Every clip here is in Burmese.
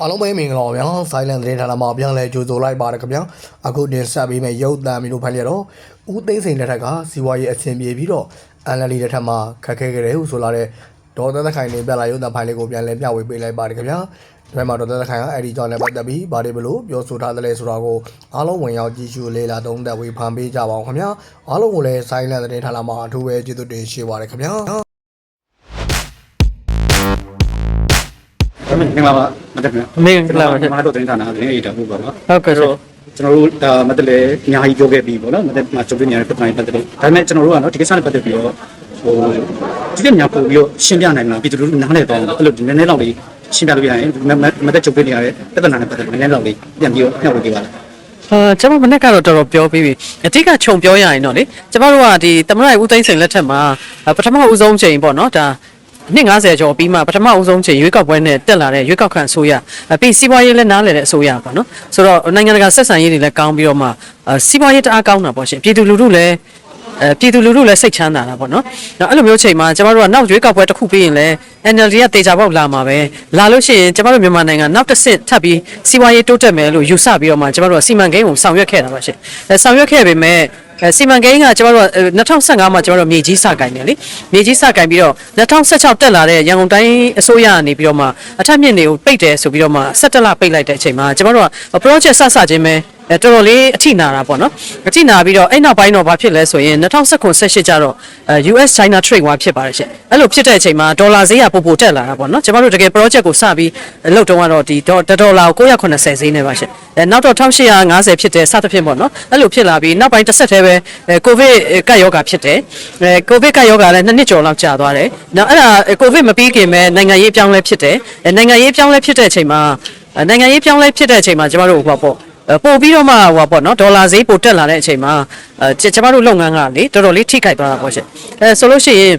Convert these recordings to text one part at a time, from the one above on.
အားလုံးပဲမင်္ဂလာပါဗျာ Silent သတင်းဌာနမှာပြန်လဲကြိုဆိုလိုက်ပါရခင်ဗျာအခုတင်ဆက်ပေးမယ့်ရုပ်သံမျိုးဖိုင်ရတော့ဦးသိန်းစိန်လက်ထက်ကစီဝါရေးအဆင်ပြေပြီးတော့ NLD လက်ထက်မှာခက်ခဲကြတယ်ဟုဆိုလာတဲ့ဒေါ်သက်သက်ခိုင်နေပြလာရုပ်သံဖိုင်လေးကိုပြန်လဲမျှဝေပေးလိုက်ပါရခင်ဗျာဒီမှာဒေါ်သက်သက်ခိုင်ကအဲ့ဒီကြောင့်လည်းပတ်သက်ပြီးဗာဒီဘလို့ပြောဆိုထားတယ်လဲဆိုတာကိုအားလုံးဝင်ရောက်ကြည့်ရှုလေ့လာသုံးသပ်ဝေဖန်ပေးကြပါအောင်ခင်ဗျာအားလုံးကိုလည်း Silent သတင်းဌာနမှာအထူးပဲကျေးဇူးတင်ရှိပါရခင်ဗျာ မင်္ဂလာပါမတက်ခင်မင်္ဂလာပါရှင်မဟာတို့တင်ဌာနသတင်းအေတာပို့ပါပါဟုတ်ကဲ့ရှင်ကျွန်တော်တို့ဒါမတက်လေအများကြီးပြောခဲ့ပြီးပေါ့နော်မတက်မှာချုပ်ပြနေရတဲ့ပတ်တိုင်းပတ်သက်လို့ဒါပေမဲ့ကျွန်တော်တို့ကနော်ဒီကိစ္စနဲ့ပတ်သက်ပြီးတော့ဟိုဒီကများပို့ပြီးတော့ရှင်းပြနိုင်မလားပြည်သူလူထုနားလည်တော့အဲ့လိုနည်းနည်းလောက်လေးရှင်းပြလို့ရရင်မတက်ချုပ်ပြနေရတဲ့ပြဿနာနဲ့ပတ်သက်လို့နည်းနည်းလောက်လေးပြန်ပြီးတော့ညှောက်ဝေပေးပါလားအာကျွန်တော်မနေ့ကတော့တော်တော်ပြောပြီးပြီအတိကခြုံပြောရရင်တော့လေကျွန်တော်တို့ကဒီသမရဦးသိန်းစိန်လက်ထက်မှာအာပထမဦးဆုံးချိန်ပေါ့နော်ဒါ နှစ်90ကျော်ပြီးမှပထမဦးဆုံးချိန်ရွေးကောက်ပွဲနဲ့တက်လာတဲ့ရွေးကောက်ခံအစိုးရအပြီးစီးပွားရေးလည်းနားလည်တဲ့အစိုးရပေါ့နော်ဆိုတော့နိုင်ငံတကာဆက်ဆံရေးတွေလည်းကောင်းပြီးတော့မှအာစီးပွားရေးတအားကောင်းတာပေါ့ရှင်ပြည်သူလူထုလည်းအဲပြည်သူလူထုလည်းစိတ်ချမ်းသာတာပေါ့နော်။နောက်အဲ့လိုမျိုးချိန်မှာကျမတို့ကနောက်ရွေးကောက်ပွဲတစ်ခုပြီးရင်လည်း NLD ကတေချာပေါက်လာမှာပဲ။လာလို့ရှိရင်ကျမတို့မြန်မာနိုင်ငံနောက်တစ်ဆင့်ထပ်ပြီးစီးပွားရေးတိုးတက်မယ်လို့ယူဆပြီးတော့မှကျမတို့ကစီမံကိန်းကိုဆောင်ရွက်ခဲ့တာပါရှင်။အဲဆောင်ရွက်ခဲ့ပေမဲ့ အဲစီမံကိန်းကကျမတို့ကအဲ2015မှာကျမတို့မြေကြီးစကင်တယ်လေမြေကြီးစကင်ပြီးတော့2016တက်လာတဲ့ရန်ကုန်တိုင်းအစိုးရကနေပြီးတော့မှအထက်မြင့်တွေကိုပိတ်တယ်ဆိုပြီးတော့မှ17လပိတ်လိုက်တဲ့အချိန်မှာကျမတို့က project ဆက်စချင်းပဲ အဲတော်တော်လေးအထိနာတာပေါ့နော်အထိနာပြီးတော့အဲ့နောက်ပိုင်းတော့ဘာဖြစ်လဲဆိုရင်2019 18ကျတော့အဲ US China trade war ဖြစ်ပါတယ်ရှင်အဲ့လိုဖြစ်တဲ့အချိန်မှာဒေါ်လာဈေးကပိုပိုတက်လာတာပေါ့နော်ကျမတို့တကယ် project ကိုစပြီးလုပ်တုန်းကတော့ဒီဒေါ်လာကို980ဈေးနဲ့ပါရှင်အဲနောက်တော့1850ဖြစ်တဲ့စသဖြင့်ပေါ့နော်အဲ့လိုဖြစ်လာပြီးနောက်ပိုင်းတစ်ဆက်တည်းပဲအဲကိုဗစ်ကပ်ရောဂါဖြစ်တယ်အဲကိုဗစ်ကပ်ရောဂါလည်းနှစ်နှစ်ကျော်လောက်ကြာသွားတယ်နောက်အဲ့ဒါကိုဗစ်မပြီးခင်ပဲနိုင်ငံရေးပြောင်းလဲဖြစ်တယ်အဲနိုင်ငံရေးပြောင်းလဲဖြစ်တဲ့အချိန်မှာအဲနိုင်ငံရေးပြောင်းလဲဖြစ်တဲ့အချိန်မှာကျမတို့ဟိုပေါ့ ပေါ့အဲပို့ပြီးတော့မှဟိုပါပေါ့နော်ဒေါ်လာဈေးပိုတက်လာတဲ့အချိန်မှာအဲကျကျမတို့လုပ်ငန်းကလေတော်တော်လေးထိခိုက်သွားတာပေါ့ရှင်အဲဆိုလို့ရှိရင်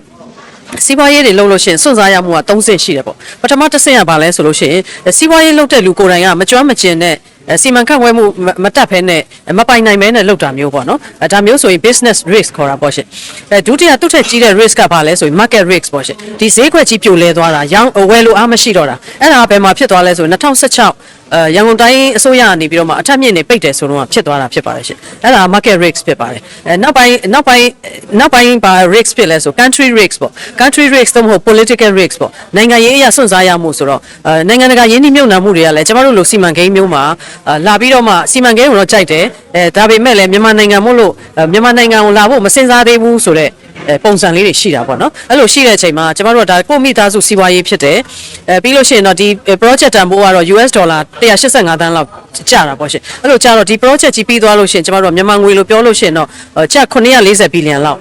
စီးပွားရေးတွေလုပ်လို့ရှိရင်စွန့်စားရမှုက3ဆင့်ရှိတယ်ပေါ့ပထမတစ်ဆင့်ကဘာလဲဆိုလို့ရှိရင်စီးပွားရေးလုပ်တဲ့လူကိုယ်တိုင်ကမကြွမ်းမကျင်တဲ့အဲစီမံခန့်ခွဲမှုမမတက်ဖဲနဲ့မပိုင်နိုင်မဲနဲ့လုပ်တာမျိုးပေါ့နော်အဲဒါမျိုးဆိုရင် business risk ခေါ်တာပေါ့ရှင်အဲဒုတိယသူ့ထက်ကြီးတဲ့ risk ကဘာလဲဆိုရင် market risk ပေါ့ရှင်ဒီဈေးကွက်ကြီးပြိုလဲသွားတာရောင်းအဝယ်လိုအားမရှိတော့တာအဲ့ဒါကဘယ်မှာဖြစ်သွားလဲဆိုရင်2016အဲရန်ကုန်တိုင်းအစိုးရကနေပြီးတော့မှအထက်မြင့်နေပိတ်တယ်ဆိုတော့ဖြစ်သွားတာဖြစ်ပါတယ်ရှင်အဲ့ဒါ market risk ဖြစ်ပါတယ်အဲနောက်ပိုင်းနောက်ပိုင်းနောက်ပိုင်းဘာ risk ဖြစ်လဲဆို country risk ပေါ့ country risk တော့မဟုတ် political risk ပေါ့နိုင်ငံရေးအရာစွန့်စားရမှုဆိုတော့အဲနိုင်ငံတကာရင်းနှီးမြှုပ်နှံမှုတွေကလည်းကျမတို့လိုစီမံကိန်းမျိုးမှာအာလာပြီးတော့မှစီမံကိန်းကိုတော့ကြိုက်တယ်အဲဒါပေမဲ့လည်းမြန်မာနိုင်ငံမို့လို့အဲမြန်မာနိုင်ငံကိုလာဖို့မစင်စားသေးဘူးဆိုတော့အဲပုံစံလေးတွေရှိတာပေါ့နော်အဲ့လိုရှိတဲ့အချိန်မှာကျမတို့ကဒါကိုမိသားစုစီးပွားရေးဖြစ်တယ်အဲပြီးလို့ရှိရင်တော့ဒီ project တန်ဖိုးကတော့ US ဒေါ်လာ185တန်းလောက်ကျတာပေါ့ရှင်အဲ့လိုကျတော့ဒီ project ကြီးပြီးသွားလို့ရှိရင်ကျမတို့ကမြန်မာငွေလိုပြောလို့ရှိရင်တော့ကျပ်940ဘီလီယံလောက်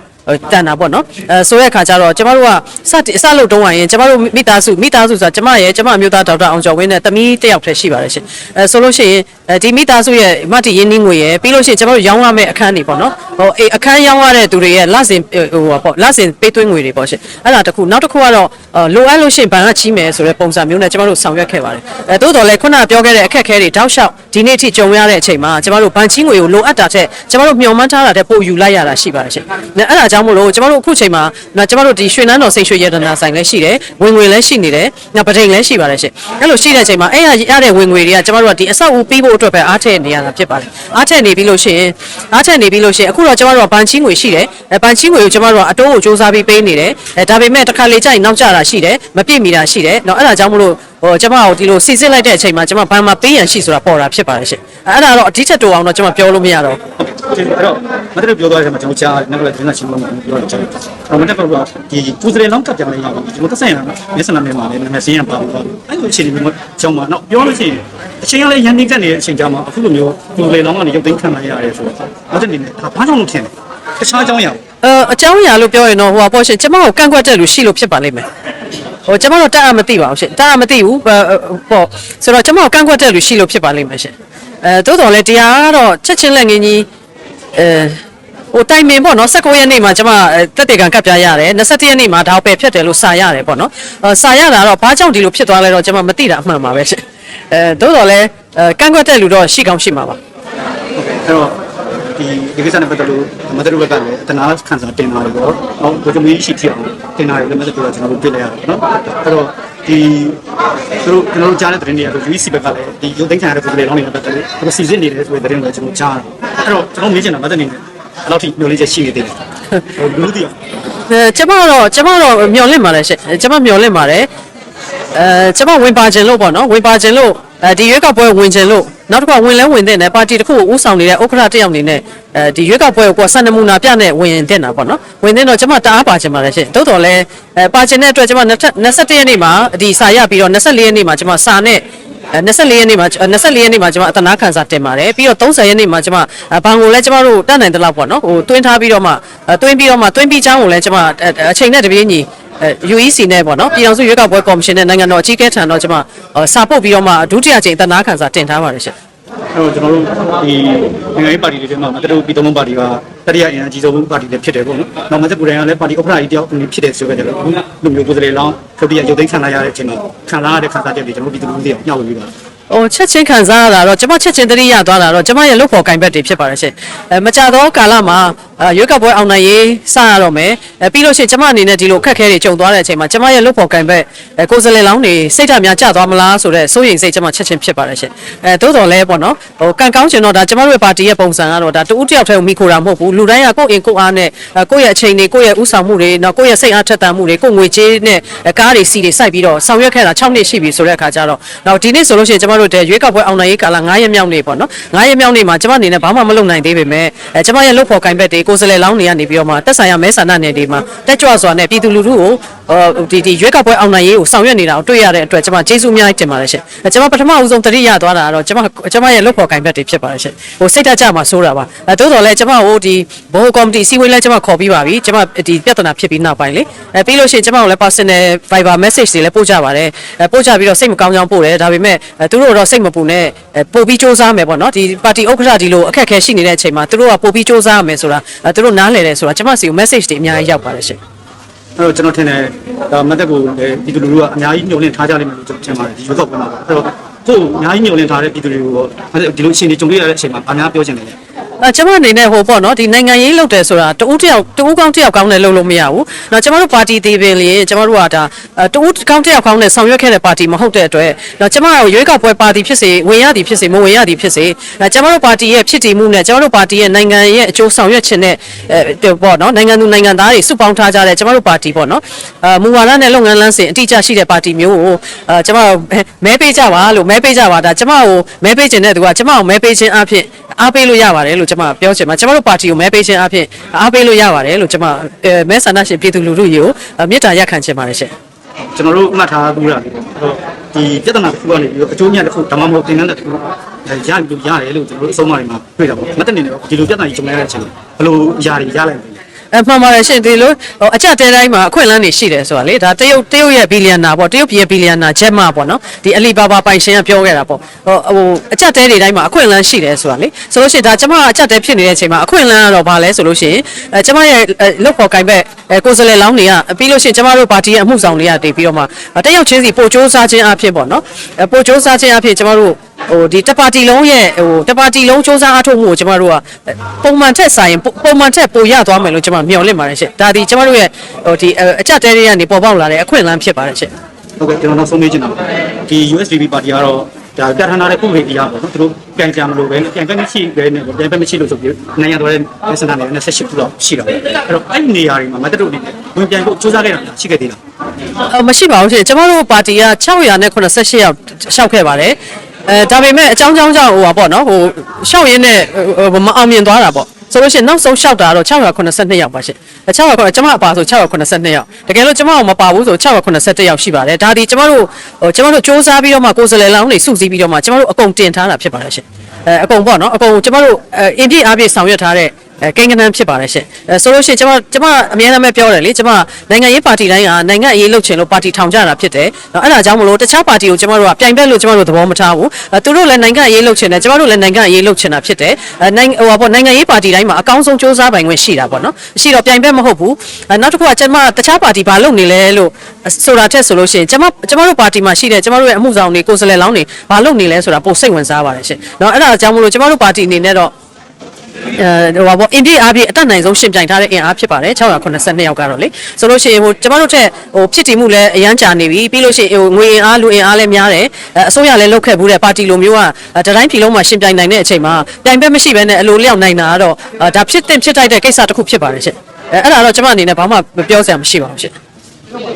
တန်တာပေါ့နော်အဲဆိုတဲ့အခါကျတော့ကျမတို့ကစတင်အစလုပ်တုံးဝိုင်းရင်ကျမတို့မိသားစုမိသားစုဆိုတာကျမရဲ့ကျမအမျိုးသားဒေါက်တာအောင်ကျော်ဝင်းနဲ့တမီးတစ်ယောက်တည်းရှိပါတယ်ရှင်အဲဆိုလို့ရှိရင်အဲဒီမိသားစုရဲ့မတည်ရင်းနှီးငွေရယ်ပြီးလို့ရှိရင်ကျမတို့ရောင်းရမယ့်အခန်းတွေပေါ့နော်ဟိုအေးအခန်းရောင်းရတဲ့သူတွေရဲ့လစဉ်ဟိုပေါ့လစဉ်ပေးသွင်းငွေတွေပေါ့ရှင်အဲ့ဒါတခုနောက်တစ်ခုကတော့လိုအပ်လို့ရှိရင်ဘဏ်ကချီးမယ်ဆိုတဲ့ပုံစံမျိုးနဲ့ကျမတို့ဆောင်ရွက်ခဲ့ပါတယ်အဲတိုးတော်လည်းခုနပြောခဲ့တဲ့အခက်အခဲတွေတောက်လျှောက်ဒီနေ့အထိကြုံရတဲ့အချိန်မှာကျမတို့ဘဏ်ချီးငွေကိုလိုအပ်တာတဲ့ကျမတို့မျှော်မှန်းထားတာတဲ့ပို့ယူလိုက်ရတာရှိပါတယ်ရှင်အဲ့ဒါကြောင့်မို့လို့ကျမတို့အခုချိန်မှာကျမတို့ဒီရွှေနန်းတော်စိတ်ရွှေရတနာဆိုင်လည်းရှိတယ်ဝင်ငွေလည်းရှိနေတယ်နောက်ပဒိန်လည်းရှိပါတယ်ရှင်အဲ့လိုရှိတဲ့အချိန်မှာအဲ့ရရတဲ့ဝင်ငွေတွေကကျမတို့ကဒီအဆောက်အဦပြီးဖို့အတွက်ပဲအားထည့်နေရတာဖြစ်ပါတယ်အားထည့်နေပြီလို့ရှိရင်အားထည့်နေပြီလို့ရှိရင်အခုတော့ကျမတို့ကဘဏ်ချီးငွေရှိတယ်အဲဘဏ်ချီးငွေကိုကျမတို့ကအတိုးကိုစူးစမ်းပြီးပေးနေတယ်အဲဒါပေမဲ့တစ်ခါလေကြာရင်နောက်ကျတာရှိတယ်မပြည့်မီတာရှိတယ်နော်အဲ့ဒါကြောင့်မလို့ဟိုကျမတို့ဒီလိုစီစစ်လိုက်တဲ့အချိန်မှာကျမဘဏ်မှာပေးရန်ရှိဆိုတာပေါ်တာဖြစ်ပါတယ်ရှင်အဲ့ဒါတော့အဓိချက်တူအောင်တော့ကျမပြောလို့မရတော့ဘူး အဲ့တော့မတက်ပြောသွားတဲ့အချိန်မှာကျွန်တော်ကြားတယ်နောက်လည်းသတင်းစာရှင်းလင်းပွဲပြောတယ်ကျွန်တော်မတက်ပြောတော့ဒီပူစရေလောင်းကပ်ပြန်လိုက်ရပြီကျွန်တော်သက်ဆိုင်ရာမျက်စံနာမှာလည်းနာမည်စင်းရပါဘူးအဲ့လိုအခြေအနေမျိုးကျောင်းမှာတော့ပြောလို့ရှိရင်အချိန်ကလည်းရန်နေကတ်နေတဲ့အချိန်ကြောင်းမှာအခုလိုမျိုးပူစရေလောင်းကနေရုပ်သိမ်းခံလိုက်ရတယ်ဆိုတော့မတက်နေနဲ့ဒါဘာကြောင့်လို့ထင်လဲတခြားအကြောင်းအရာအဲအကြောင်းအရာလို့ပြောရင်တော့ဟိုပါပေါ့ရှင်ကျမကိုကန့်ကွက်တဲ့လူရှိလို့ဖြစ်ပါလိမ့်မယ်ဟိုကျမတို့တက်အမသိပါဘူးရှင်တက်အမသိဘူးပေါ့ဆိုတော့ကျမကိုကန့်ကွက်တဲ့လူရှိလို့ဖြစ်ပါလိမ့်မယ်ရှင်အဲတိုးတော်လဲတရားကတော့ချက်ချင်းလက်ငင်းကြီး အဲဟိုတိုင်ပင်ပေါ့နော်19ရက်နေ့မှာကျမတက်တေကံကပ်ပြရတယ်21ရက်နေ့မှာဒါပယ်ဖြတ်တယ်လို့စာရတယ်ပေါ့နော်အဲစာရတာတော့ဘာကြောင့်ဒီလိုဖြစ်သွားလဲတော့ကျမမသိတာအမှန်ပါပဲရှင်အဲတိုးတော်လဲအဲကန့်ကွက်တဲ့လူတော့ရှိကောင်းရှိမှာပါအဲ့တော့ဒီဒီကိစ္စနဲ့ပတ်သက်လို့မတက်ရဘက်ကလည်းတနာခန်းစာတင်လာတယ်ပေါ့။ဟောဘုရားမင်းရှိထအောင်တင်လာတယ်လည်းမတက်ရကျွန်တော်တို့ပြလိုက်ရတယ်နော်။အဲ့တော့ဒီသူတို့ကျွန်တော်တို့ကြားတဲ့သတင်းတွေကတော့ UEC ဘက်ကလည်းဒီရုပ်သိမ်းခံရတဲ့ပုံစံလောင်းနေတာပတ်သက်လို့သူတို့စီစစ်နေတယ်ဆိုတဲ့သတင်းတွေကျွန်တော်ကြားတာ အဲ့တော့ကျွန်တော်မေးချင်တာမသက်နေတယ်ဘယ်လောက်ထိမျိုးလေးချက်ရှိနေသေးလဲဟိုလူတီးအဲကျမတော့ကျမတော့မျော်လင့်ပါတယ်ရှင်ကျမမျော်လင့်ပါတယ်အဲကျမဝင်ပါခြင်းလို့ပေါ့နော်ဝင်ပါခြင်းလို့အဲဒီရွေးကောက်ပွဲဝင်ခြင်းလို့နောက်တစ်ခါဝင်လဲဝင်တဲ့နဲ့ပါတီတစ်ခုကိုဦးဆောင်နေတဲ့ဥက္ကဋ္ဌတစ်ယောက်အနေနဲ့အဲဒီရွေးကောက်ပွဲကိုစံနမူနာပြနဲ့ဝင်တဲ့တာပေါ့နော်ဝင်တဲ့တော့ကျမတအားပါခြင်းပါတယ်ရှင်တိုးတော်လဲအဲပါခြင်းတဲ့အတွက်ကျမ21ရက်နေ့မှာဒီစာရပြီးတော့24ရက်နေ့မှာကျမစာနဲ့အဲ 24ရက်နေ့မှာ24ရက်နေ့မှာကျွန်မအတနာခံစာတင်ပါတယ်ပြီးတော့30ရက်နေ့မှာကျွန်မဘန်ကိုလည်းကျွန်မတို့တတ်နိုင်တဲ့လောက်ပေါ့နော်ဟိုတွင်းထားပြီးတော့မှတွင်းပြီးတော့မှတွင်းပြီးချောင်းကိုလည်းကျွန်မအချိန်နဲ့တပြေးညီအဲ UEC နဲ့ပေါ့နော်ပြည်အောင်စုရွေးကောက်ပွဲကော်မရှင်နဲ့နိုင်ငံတော်အကြီးအကဲထံတော့ကျွန်မစာပို့ပြီးတော့မှဒုတိယကြိမ်တနာခံစာတင်ထားပါတယ်ရှင်အဲ့ တော့ကျွန်တော်တို့ဒီနိုင်ငံရေးပါတီတွေထဲမှာမတတို့ပြည်သုံးပါတီကတတိယအင်အားကြီးဆုံးပါတီလည်းဖြစ်တယ်ပေါ့နော်။နောက်မသက်ပူတိုင်းကလည်းပါတီဥက္ကဋ္ဌကြီးတယောက်ဖြစ်တယ်ဆိုကြတယ်အခုလူမျိုးကိုယ်စားလှယ်လောင်းထုတ်ပြရုပ်သိမ်းခံရတဲ့အချိန်မှာခံရတဲ့ခံစားချက်တွေကျွန်တော်တို့ပြည်သူလူထုတွေညှောက်လို့ပြီးပါ ဟိုချက်ချင်းခံစားရတာတော့ကျမချက်ချင်းတတိယသွားတာတော့ကျမရဲ့လုပ်ဖို့ကင်ဘက်တွေဖြစ်ပါတယ်ရှင်အဲမကြတော့ကာလမှာအဲရွေးကောက်ပွဲအောင်နိုင်ရေးစရတော့မယ်အဲပြီးလို့ရှိရင်ကျမအနေနဲ့ဒီလိုခက်ခဲတွေကြုံသွားတဲ့အချိန်မှာကျမရဲ့လုပ်ဖို့ကင်ဘက်အဲကိုယ်စားလှယ်လောင်းတွေစိတ်ဓာတ်များကျသွားမလားဆိုတော့စိုးရိမ်စိတ်ကျမချက်ချင်းဖြစ်ပါတယ်ရှင်အဲသို့တော်လည်းပေါ့နော်ဟိုကံကောင်းချင်တော့ဒါကျမတို့ရဲ့ပါတီရဲ့ပုံစံကတော့ဒါတူဦးတယောက်တည်းကိုမိခိုတာမဟုတ်ဘူးလူတိုင်းကကိုယ့်အင်ကိုယ့်အားနဲ့အဲကိုယ့်ရဲ့အချိန်တွေကိုယ့်ရဲ့ဥဆောင်မှုတွေနောက်ကိုယ့်ရဲ့စိတ်အားထက်သန်မှုတွေကိုယ့်ငွေကြေးနဲ့အဲကားတွေစီတွေစိုက်ပြီးတော့ဆောင်ရွက်ခဲ့တာ6နှစ်ရှိပြီဆိုတဲ့အခါကျတော့နောက်ဒီနေ့ဆိုလို့ရှိရင်ကျမတို့တဲ့ရွေးကောက်ပွဲအောင်နိုင်ရေးကာလ9ရက်မြောက်နေ့ပေါ့နော်9ရက်မြောက်နေ့မှာကျမအနေနဲ့ဘာမှမလုပ်နိုင်သေးပေမဲ့အဲကျမရဲ့လုပ်ဖို့ကင်ဘက်တွေကိုယ်စားလှယ်လောင်းတွေကနေပြီးတော့မှတက်ဆိုင်ရမဲဆန္ဒနယ်တွေမှာတက်ကြွစွာနဲ့ပြည်သူလူထုကိုဟိုဒီဒီရွေးကောက်ပွဲအောင်နိုင်ရေးကိုဆောင်ရွက်နေတာကိုတွေ့ရတဲ့အတွက်ကျမကျေးဇူးအများကြီးတင်ပါတယ်ရှင်အဲကျမပထမဦးဆုံးတတိယသွားတာကတော့ကျမကျမရဲ့လုပ်ဖို့ကင်ဘက်တွေဖြစ်ပါတယ်ရှင်ဟိုစိတ်ဓာတ်ကြမှာစိုးတာပါအဲတိုးတော်လဲကျမဟိုဒီဘိုးကော်မတီစီဝေးလဲကျမခေါ်ပြီးပါပြီကျမဒီပြဿနာဖြစ်ပြီးနောက်ပိုင်းလေအဲပြီးလို့ရှိရင်ကျမကိုလည်း personal Viber message တွေလည်းပို့ကြပါတယ်အဲပို့ကြပြီးတော့စိတ်မကောင်းကြောင်းပို့တယ်ဒါပေမဲ့အဲသူတို့တော့စိတ်မပူနဲ့အဲပို့ပြီးစူးစမ်းမယ်ပေါ့နော်ဒီပါတီဥက္ကဋ္ဌဒီလိုအခက်အခဲရှိနေတဲ့အချိန်မှာသူတို့ကပို့ပြီးစူးစမ်းရမယ်ဆိုတာအဲသူတို့နားလည်တယ်ဆိုတာကျမစီကို message တွေအများကြီးရောက်ပါတယ်ရှင် အဲ့တော့ကျွန်တော်ထင်တယ်ဒါမသက်ကိုလည်းပြည်သူလူထုကအများကြီးညှို့လင့်ထားကြလိမ့်မယ်လို့ကျွန်တော်ထင်ပါတယ်ဒီရွေးကောက်ပွဲမှာပေါ့အဲ့တော့ကိုယ်အများကြီးညှို့လင့်ထားတဲ့ပြည်သူတွေကိုဒီလိုအချိန်တွေကြုံတွေ့ရတဲ့အချိန်မှာအများပြောချင်တယ်လေ အဲကျမအနေနဲ့ဟိုပေါ့နော်ဒီနိုင်ငံရေးလုပ်တယ်ဆိုတာတူးတယောက်တူးကောင်းတယောက်ကောင်းနဲ့လုပ်လို့မရဘူး။နော်ကျမတို့ပါတီသေးပင်လေကျမတို့ကဒါအဲတူးကောင်းတယောက်ကောင်းနဲ့ဆောင်ရွက်ခဲ့တဲ့ပါတီမဟုတ်တဲ့အတွက်နော်ကျမတို့ရွေးကောက်ပွဲပါတီဖြစ်စေဝင်ရသည်ဖြစ်စေမဝင်ရသည်ဖြစ်စေအဲကျမတို့ပါတီရဲ့ဖြစ်တည်မှုနဲ့ကျမတို့ပါတီရဲ့နိုင်ငံရဲ့အကျိုးဆောင်ရွက်ခြင်းနဲ့အဲပေါ့နော်နိုင်ငံသူနိုင်ငံသားတွေစုပေါင်းထားကြတဲ့ကျမတို့ပါတီပေါ့နော်အဲမူဝါဒနဲ့လုပ်ငန်းလမ်းစဉ်အတိအကျရှိတဲ့ပါတီမျိုးကိုအဲကျမတို့မဲပေးကြပါလို့မဲပေးကြပါဒါကျမကိုမဲပေးခြင်းတဲ့သူကကျမကိုမဲပေးခြင်းအဖြစ်အားပေးလို့ရပါတယ်လို့ကျမပြောချင်ပါကျမတို့ပါတီကိုမဲပေးခြင်းအဖြစ်အားပေးလို့ရပါတယ်လို့ကျမအဲမဲဆန္ဒရှင်ပြည်သူလူထုကြီးကိုမေတ္တာရက်ခံချင်ပါတယ်ရှင်ကျွန်တော်တို့မှတ်ထားဘူးလားအဲ့တော့ဒီပြဿနာတစ်ခုကနေပြီးတော့အကျိုးမြတ်တစ်ခုဒါမှမဟုတ်သင်္ကန်းတစ်ခုရရလို့ရတယ်လို့ကျွန်တော်တို့အဆုံးအမတွေမှာတွေ့တာပေါ့မတက်နေတော့ဒီလိုပြဿနာကြီးကြုံရတဲ့အချိန်ဘယ်လိုຢာတွေရလိုက်လဲ အမှန်ပါတယ်ရှင်ဒီလိုဟိုအကြက်တဲတိုင်းမှာအခွင့်အလမ်းတွေရှိတယ်ဆိုတာလေဒါတရုတ်တရုတ်ရဲ့ဘီလီယံနာပေါ့တရုတ်ပြည်ရဲ့ဘီလီယံနာဂျက်မပေါ့နော်ဒီအလီဘာဘာပိုင်ရှင်ကပြောခဲ့တာပေါ့ဟိုဟိုအကြက်တဲတွေတိုင်းမှာအခွင့်အလမ်းရှိတယ်ဆိုတာလေဆိုလို့ရှိရင်ဒါကျမကအကြက်တဲဖြစ်နေတဲ့အချိန်မှာအခွင့်အလမ်းကတော့ဘာလဲဆိုလို့ရှိရင်အဲကျမရဲ့လုတ်ဖို့ကင်ဘက်အဲကိုယ်စားလှယ်လောင်းတွေကပြီးလို့ရှိရင်ကျမတို့ပါတီရဲ့အမှုဆောင်တွေကတည်ပြီးတော့မှတရုတ်ချင်းစီပို့စ조사ခြင်းအဖြစ်ပေါ့နော်အဲပို့စ조사ခြင်းအဖြစ်ကျမတို့ ဟိုဒီတပါတီလုံးရဲ့ဟိုတပါတီလုံးစ조사အားထုတ်မှုကိုကျမတို့ကပုံမှန်ထက်ဆိုင်ရင်ပုံမှန်ထက်ပိုရသွားမယ်လို့ကျမမျှော်လင့်ပါတယ်ရှင့်ဒါဒီကျမတို့ရဲ့ဟိုဒီအချက်တဲတွေကနေပေါ်ပေါက်လာတဲ့အခွင့်အလမ်းဖြစ်ပါတယ်ရှင့်ဟုတ်ကဲ့ကျွန်တော်နောက်ဆုံးမေးချင်တာပါဒီ USDP ပါတီကတော့ဒါပြဋ္ဌာန်းထားတဲ့ဥပဒေတရားပေါ့နော်သူတို့ပြန်ကြမလို့ပဲပြန်ပဲမရှိပဲနဲ့ပြန်ပဲမရှိလို့ဆိုပြီးနိုင်ငံတော်ရဲ့စံတမ်းတွေ28ခုလောက်ရှိတာပေါ့အဲ့တော့အဲ့ဒီနေရာတွေမှာမတက်တို့အနေနဲ့ဝင်ပြန်ဖို့စူးစမ်းခဲ့တာရှိခဲ့သေးလားအမရှိပါဘူးရှင်ကျမတို့ပါတီက688ယောက်ရှောက်ခဲ့ပါတယ် အဲဒါပေမဲ့အကြောင်းကြောင်းကြောင့်ဟိုပါပေါ့နော်ဟိုရှောက်ရင်းနဲ့ဟိုမအောင်မြင်သွားတာပေါ့ဆိုလို့ရှိရင်နောက်ဆုံးရှောက်တာတော့682ယောက်ပါရှင်အဲ600ကျမအပါဆို682ယောက်တကယ်လို့ကျမအောင်မပါဘူးဆို681ယောက်ရှိပါတယ်ဒါဒီကျမတို့ဟိုကျမတို့စ조사ပြီးတော့မှကိုယ်စားလှယ်လောင်းတွေစုစည်းပြီးတော့မှကျမတို့အကုန်တင်ထားတာဖြစ်ပါတယ်ရှင်အဲအကုန်ပေါ့နော်အကုန်ကျမတို့အင်ပြည့်အားပြည့်ဆောင်ရွက်ထားတဲ့ အဲကိန်းကနန်းဖြစ်ပါတယ်ရှင်အဲဆိုလို့ရှိရင်ကျွန်မကျွန်မအများအားပဲပြောတယ်လေကျွန်မနိုင်ငံရေးပါတီတိုင်းကနိုင်ငံရေးလှုပ်ချင်လို့ပါတီထောင်ကြတာဖြစ်တယ်။အဲ့ဒါကြောင့်မလို့တခြားပါတီကိုကျွန်မတို့ကပြိုင်ဘက်လို့ကျွန်မတို့သဘောမထားဘူး။အဲသူတို့လည်းနိုင်ငံရေးလှုပ်ချင်တယ်ကျွန်မတို့လည်းနိုင်ငံရေးလှုပ်ချင်တာဖြစ်တယ်။အဲနိုင်ငံဟိုပါပေါ့နိုင်ငံရေးပါတီတိုင်းမှာအကောင်းဆုံးစ조사ပိုင်ခွင့်ရှိတာပေါ့နော်။ရှိတော့ပြိုင်ဘက်မဟုတ်ဘူး။အဲနောက်တစ်ခုကကျွန်မတခြားပါတီဘာလုပ်နေလဲလို့ဆိုတာထက်ဆိုလို့ရှိရင်ကျွန်မကျွန်မတို့ပါတီမှာရှိတဲ့ကျွန်မတို့ရဲ့အမှုဆောင်တွေကိုယ်စားလှယ်လောင်းတွေဘာလုပ်နေလဲဆိုတာပိုစိတ်ဝင်စားပါတယ်ရှင်။နော်အဲ့ဒါကြောင့်မလို့ကျွန်မတို့ပါတီအနေနဲ့တော့ ဟိုပါပေါ့အင်ဒီအားဖြင့်အတက်နိုင်ဆုံးရှင်ပြိုင်ထားတဲ့အင်အားဖြစ်ပါတယ်682ယောက်ကတော့လေဆိုလို့ရှိရင်ဟိုကျမတို့ထက်ဟိုဖြစ်တည်မှုလည်းအရန်ကြာနေပြီပြီးလို့ရှိရင်ဟိုငွေအင်အားလူအင်အားလည်းများတယ်အဲအစိုးရလည်းလောက်ခဲ့ဘူးတဲ့ပါတီလိုမျိုးကအဲတတိုင်းပြည်လုံးမှာရှင်ပြိုင်နိုင်တဲ့အချိန်မှာပြိုင်ဘက်မရှိဘဲနဲ့အလိုလျောက်နိုင်တာကတော့အဲဒါဖြစ်တင်ဖြစ်တိုက်တဲ့ကိစ္စတစ်ခုဖြစ်ပါတယ်ရှင်အဲအဲ့ဒါတော့ကျမအနေနဲ့ဘာမှမပြောစရာမရှိပါဘူးရှင်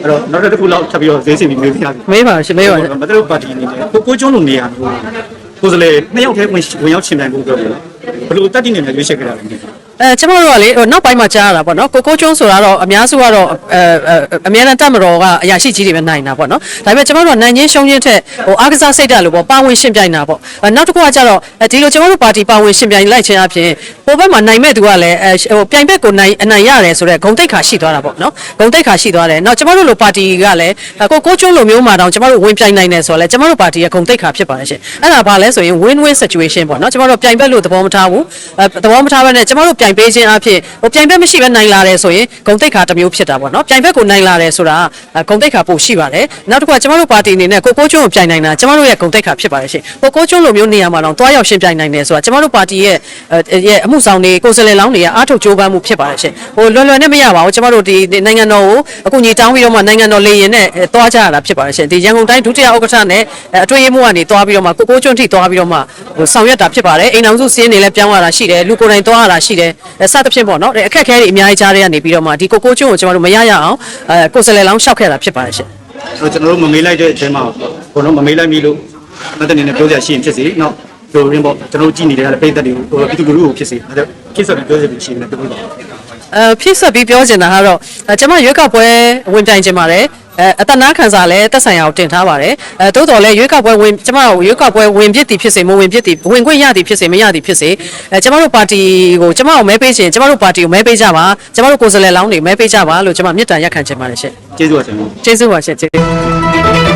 အဲ့တော့နောက်တစ်ခုလောက်ထပ်ပြီးတော့ဈေးစင်ပြီးမေးပြရပြီမေးပါရှင်မေးပါရှင်မတို့ပါတီအနေနဲ့ကိုကိုကျွန်းလိုနေရာမျိုး ကိုယ်စလေနှစ်ယောက်တည်းဝင်ဝင်ရောက်ရှင်ပြိုင်ဖို့ပြောတယ်ဘယ်လိုတက်တည်နေလဲရွေးချယ်ခဲ့တာလဲ အဲကျမတို့ကလေဟိုနောက်ပိုင်းမှာကြားရတာပေါ့နော်ကိုကိုကျွန်းဆိုတာတော့အများစုကတော့အဲအဲအများနဲ့တက်မတော်ကအရာရှိကြီးတွေပဲနိုင်တာပေါ့နော်ဒါပေမဲ့ကျမတို့ကနိုင်ချင်းရှုံးချင်းထက်ဟိုအားကစားစိတ်ဓာတ်လို့ပေါ့ပါဝင်ရှင်ပြိုင်တာပေါ့အဲနောက်တစ်ခုကကျတော့အဲဒီလိုကျမတို့ပါတီပါဝင်ရှင်ပြိုင်လိုက်ခြင်းအပြင်ဟိုဘက်မှာနိုင်မဲ့သူကလည်းအဲဟိုပြိုင်ဘက်ကိုနိုင်အနိုင်ရတယ်ဆိုတော့ဂုံတိတ်ခါရှိသွားတာပေါ့နော်ဂုံတိတ်ခါရှိသွားတယ်နောက်ကျမတို့လိုပါတီကလည်းကိုကိုကျွန်းလိုမျိုးမှာတော့ကျမတို့ဝင်ပြိုင်နိုင်တယ်ဆိုတော့လေကျမတို့ပါတီရဲ့ဂုံတိတ်ခါဖြစ်ပါတယ်ရှင်အဲ့ဒါဘာလဲဆိုရင် win win situation ပေါ့နော်ကျမတို့ပြိုင်ဘက်လို့သဘောမထားဘူးအဲသဘောမထားဘဲနဲ့ကျမတို့ပြိုင်ပေးခြင်းအပြင်ဟိုပြိုင်ဘက်မရှိဘဲနိုင်လာတယ်ဆိုရင်ဂုံတိတ်ခါတစ်မျိုးဖြစ်တာပေါ့နော်ပြိုင်ဘက်ကိုနိုင်လာတယ်ဆိုတာဂုံတိတ်ခါပို့ရှိပါတယ်နောက်တစ်ခုကကျမတို့ပါတီအနေနဲ့ကိုကိုကျွန်းကိုပြိုင်နိုင်တာကျမတို့ရဲ့ဂုံတိတ်ခါဖြစ်ပါတယ်ရှင်ကိုကိုကျွန်းလိုမျိုးနေရာမှာတော့တွားရောက်ရှင်ပြိုင်နိုင်တယ်ဆိုတာကျမတို့ပါတီရဲ့ရဲ့အမှုဆောင်တွေကိုယ်စားလှယ်လောင်းတွေကအားထုတ်ကြိုးပမ်းမှုဖြစ်ပါတယ်ရှင်ဟိုလွယ်လွယ်နဲ့မရပါဘူးကျမတို့ဒီနိုင်ငံတော်ကိုအခုညီတောင်းပြီးတော့မှနိုင်ငံတော်လေရင်နဲ့တွားကြရတာဖြစ်ပါတယ်ရှင်ဒီရန်ကုန်တိုင်းဒုတိယဥက္ကဋ္ဌနဲ့အတွင်းရေးမှူးကနေတွားပြီးတော့မှကိုကိုကျွန်းထိတွားပြီးတော့မှဟိုဆောင်ရွက်တာဖြစ်ပါတယ်အိမ်အောင်စုစင်းနေလဲပြောင်းရတာရှိတယ်လူကိုယ်တိုင်တွားရတာရှိတယ်စသဖြင့်ပေါ့နော်အခက်အခဲတွေအများကြီးကြားရကနေပြီးတော့မှဒီကိုကိုကျွန်းကိုကျမတို့မရရအောင်အဲကိုယ်စားလှယ်လောင်းရှောက်ခဲ့တာဖြစ်ပါတယ်ရှင်အဲ့တော့ကျွန်တော်တို့မမေးလိုက်တဲ့အချိန်မှာဘောလုံးမမေးလိုက်ပြီလို့မတနေနဲ့ပြောကြရှိရင်ဖြစ်စီနော်ပြောရင်းပေါ့ကျွန်တော်တို့ကြည်နေတယ်ကလည်းပိတ်သက်တွေကိုပြည်သူလူထုကိုဖြစ်စီအဲ့တော့ကိစ္စတွေပြောစီလို့ရှိရင်လည်းပြောပြပါအဲဖြစ်ဆက်ပြီးပြောချင်တာကတော့အဲကျွန်မရွေးကောက်ပွဲဝင်ပြိုင်ချင်ပါတယ် အဲအတနာခံစားလဲတက်ဆိုင်ရာကိုတင်ထားပါတယ်အဲတိုးတော်လဲရွေးကောက်ပွဲဝင်ကျွန်မရွေးကောက်ပွဲဝင်ပြစ်တီဖြစ်စေမဝင်ပြစ်တီဝင်ခွင့်ရသည်ဖြစ်စေမရသည်ဖြစ်စေအဲကျွန်မတို့ပါတီကိုကျွန်မကိုမဲပေးချင်ကျွန်မတို့ပါတီကိုမဲပေးကြပါကျွန်မတို့ကိုယ်စားလှယ်လောင်းတွေမဲပေးကြပါလို့ကျွန်မမြစ်တာရက်ခံချင်ပါတယ်ရှင့်ကျေးဇူးပါဆရာကျေးဇူးပါရှင့်ကျေးဇူး